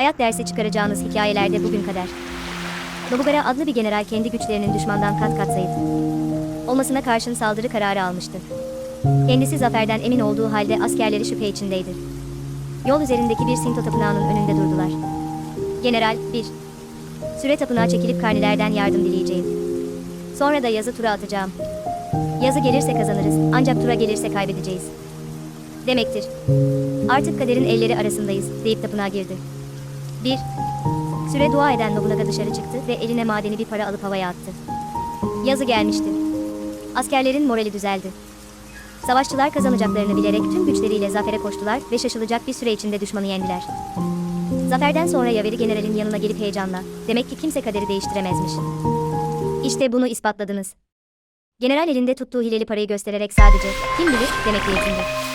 Hayat dersi çıkaracağınız hikayelerde bugün kadar. Nobugara adlı bir general kendi güçlerinin düşmandan kat kat zayıf. Olmasına karşın saldırı kararı almıştı. Kendisi zaferden emin olduğu halde askerleri şüphe içindeydi. Yol üzerindeki bir Sinto tapınağının önünde durdular. General 1. Süre tapınağa çekilip karnilerden yardım dileyeceğim. Sonra da yazı tura atacağım. Yazı gelirse kazanırız, ancak tura gelirse kaybedeceğiz. Demektir. Artık kaderin elleri arasındayız, deyip tapınağa girdi. 1. Süre dua eden Nobunaga dışarı çıktı ve eline madeni bir para alıp havaya attı. Yazı gelmişti. Askerlerin morali düzeldi. Savaşçılar kazanacaklarını bilerek tüm güçleriyle zafere koştular ve şaşılacak bir süre içinde düşmanı yendiler. Zaferden sonra Yaveri General'in yanına gelip heyecanla, demek ki kimse kaderi değiştiremezmiş. İşte bunu ispatladınız. General elinde tuttuğu hileli parayı göstererek sadece, kim bilir, demekle yetindi.